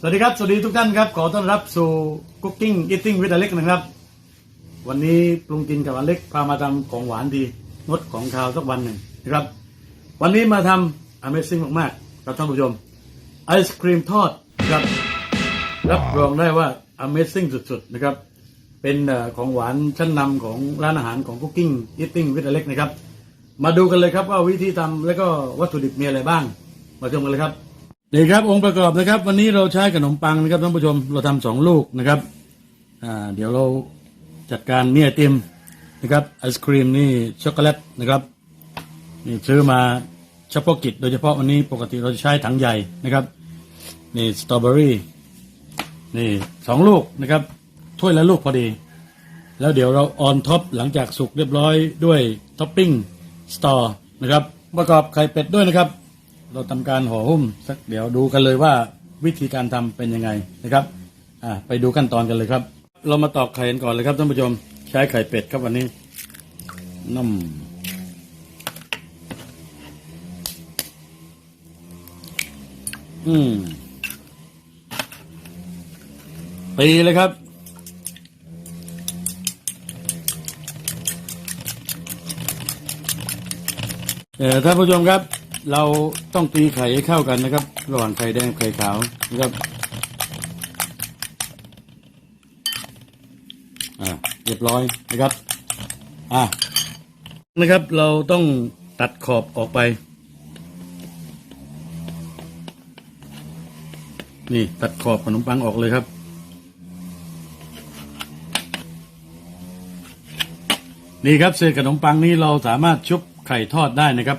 สวัสดีครับ สวัสดีทุกท่านครับ ขอต้อนรับสู่ Cooking Eating with Alex นะครับ วันนี้ปรุงกินกับอเล็กพามาทำของหวานดีงดของคาวสักวันหนึ่งนะครับ วันนี้มาทำ Amazing มากๆครับท่านผู้ชมไอศครีมทอดครับรับรองได้ว่า Amazing สุดๆนะครับ เป็นของหวานชั้นนำของร้านอาหารของ Cooking Eating with Alex นะครับ มาดูกันเลยครับว่าวิธีทำและก็วัตถุดิบมีอะไรบ้าง มาชมกันเลยครับ ดีครับองค์ประกอบนะครับ วันนี้เราใช้ขนมปังนะครับท่านผู้ชมเราทำสองลูกนะครับอ่าเดี๋ยวเราจัดการเนี่ไอติมนะครับไอศครีมนี่ช็อกโกแลตนะครับนี่ซื้อมาเฉพาะกิจโดยเฉพาะวันนี้ปกติเราจะใช้ถังใหญ่นะครับนี่สตรอเบอรี่นี่สองลูกนะครับถ้วยละลูกพอดี แล้วเดี๋ยวเราออนท็อปหลังจากสุกเรียบร้อยด้วยท็อปปิ้งสตอนะครับประกอบไข่เป็ดด้วยนะครับ เราทำการห่อหุ้มสักเดี๋ยวดูกันเลยว่าวิธีการทำเป็นยังไงนะครับอ่าไปดูขั้นตอนกันเลยครับ เรามาตอกไข่กันก่อนเลยครับท่านผู้ชมใช้ไข่เป็ดครับวันนี้น้ำอืมตีเลยครับ เอ่อท่านผู้ชมครับ เราต้องตีไข่ให้เข้ากันนะครับ ระหว่างไข่แดงไข่ขาวนะครับอ่าเรียบร้อยนะครับอ่านะครับ เราต้องตัดขอบออกไป นี่ตัดขอบขนมปังออกเลยครับนี่ครับเศษขนมปังนี้เราสามารถชุบไข่ทอดได้นะครับ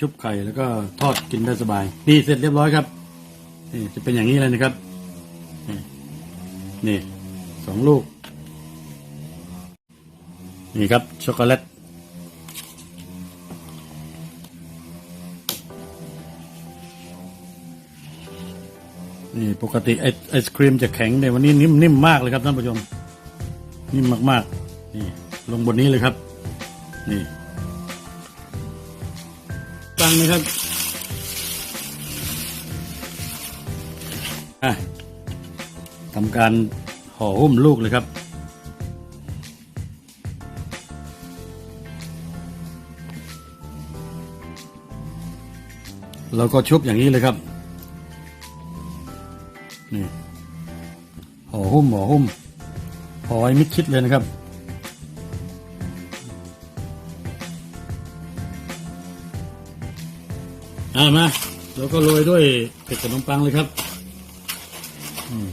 ชุบไข่แล้วก็ทอดกินได้สบาย นี่เสร็จเรียบร้อยครับนี่จะเป็นอย่างนี้เลยนะครับ นี่สองลูก นี่ครับช็อกโกแลตนี่ปกติไอไอศครีมจะแข็งในวันนี้นิ่มนิ่มมากเลยครับท่านผู้ชม นิ่มมากๆนี่ลงบนนี้เลยครับ นี่ ตังนะครับทำการห่อหุ้มลูกเลยครับ เราก็ชุบอย่างนี้เลยครับ นี่ห่อหุ้มห่อหุ้มห่อให้มิดชิดเลยนะครับ อ่ามาแล้วก็โรยด้วยเผ็ดขนมปังเลยครับอืม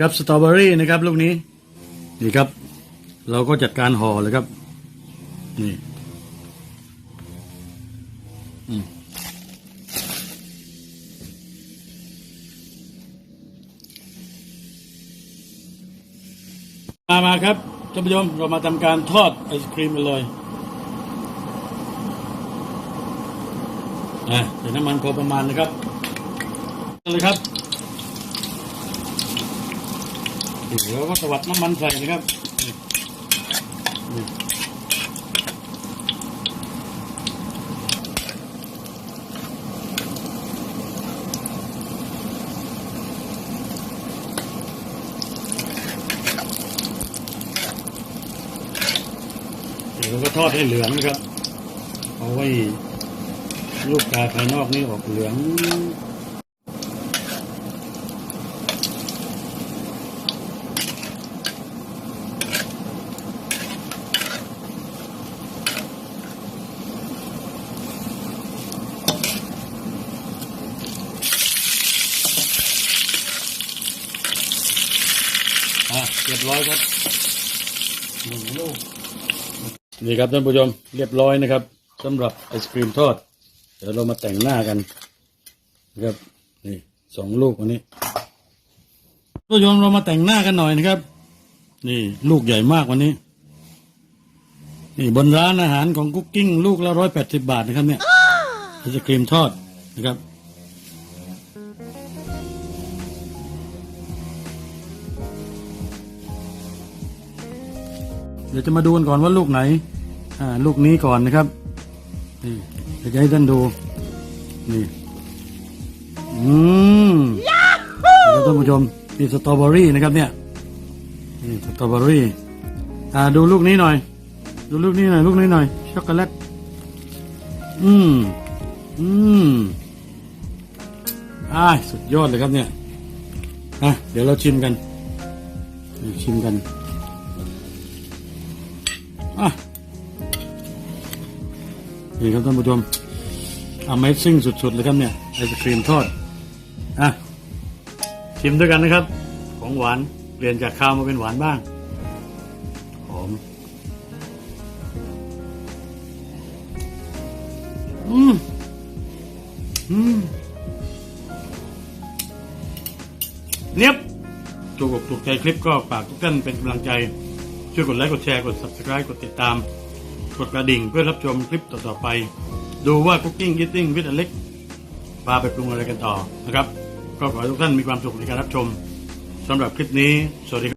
ครับสตรอเบอรี่นะครับลูกนี้ นี่ครับ เราก็จัดการห่อเลยครับ นี่ อืมมามา ครับท่านผู้ชมเรามาทำการทอดไอศครีมกันเลยอะใส่น้ำมันพอประมาณนะครับเลยครับเดี๋ยวก็สวัสดน้ำมันใส่นะครับนี่นี่เดี๋ยวเรา ก็ทอดให้เหลืองครับ เอาไว้ลูกกาภายนอกนี่ออกเหลืองอะเรียบร้อยครับหนึ่งลูก นี่ครับท่านผู้ชมเรียบร้อยนะครับสำหรับไอศครีมทอด เดี๋ยวเรามาแต่งหน้ากันนะครับนี่สองลูกวันนี้ท่านผู้ชมเรามาแต่งหน้ากันหน่อยนะครับ นี่ลูกใหญ่มากวันนี้ นี่บนร้านอาหารของกุ๊กกิ้ง ลูกละร้อยแปดสิบาทนะครับเนี่ยไอศครีมทอดนะครับ ดี๋ยวจะมาดูกันก่อนว่าลูกไหน อ่า ลูกนี้ก่อนนะครับ นี่เดี๋ยวจะให้ท่านดู นี่ อืมแล้วท่านผู้ชมมีสตรอเบอรี่นะครับ เนี่ย นี่สตรอเบอรี่ อ่า ดูลูกนี้หน่อย ดูลูกนี้หน่อย ลูกนี้หน่อย ช็อกโกแลต อืม อืมอ่าสุดยอดเลยครับเนี่ยอะเดี๋ยวเราชิมกัน ชิมกัน นี่ครับท่านผู้ชม Amazing สุดๆเลยครับเนี่ยไอศครีมทอด อะ ชิมด้วยกันนะครับ ของหวานเปลี่ยนจากข้าวมาเป็นหวานบ้าง หอม อืม อืมเนียบถูกอกถูกใจคลิปก็ฝากทุกท่านเป็นกำลังใจ ช่วยกดไลค์กดแชร์กด subscribe กดติดตาม กดกระดิ่งเพื่อรับชมคลิปต่อๆไป ดูว่า Cooking Eating with Alex พาไปปรุงอะไรกันต่อนะครับ ก็ขอให้ทุกท่านมีความสุขในการรับชมสำหรับคลิปนี้ สวัสดีครับ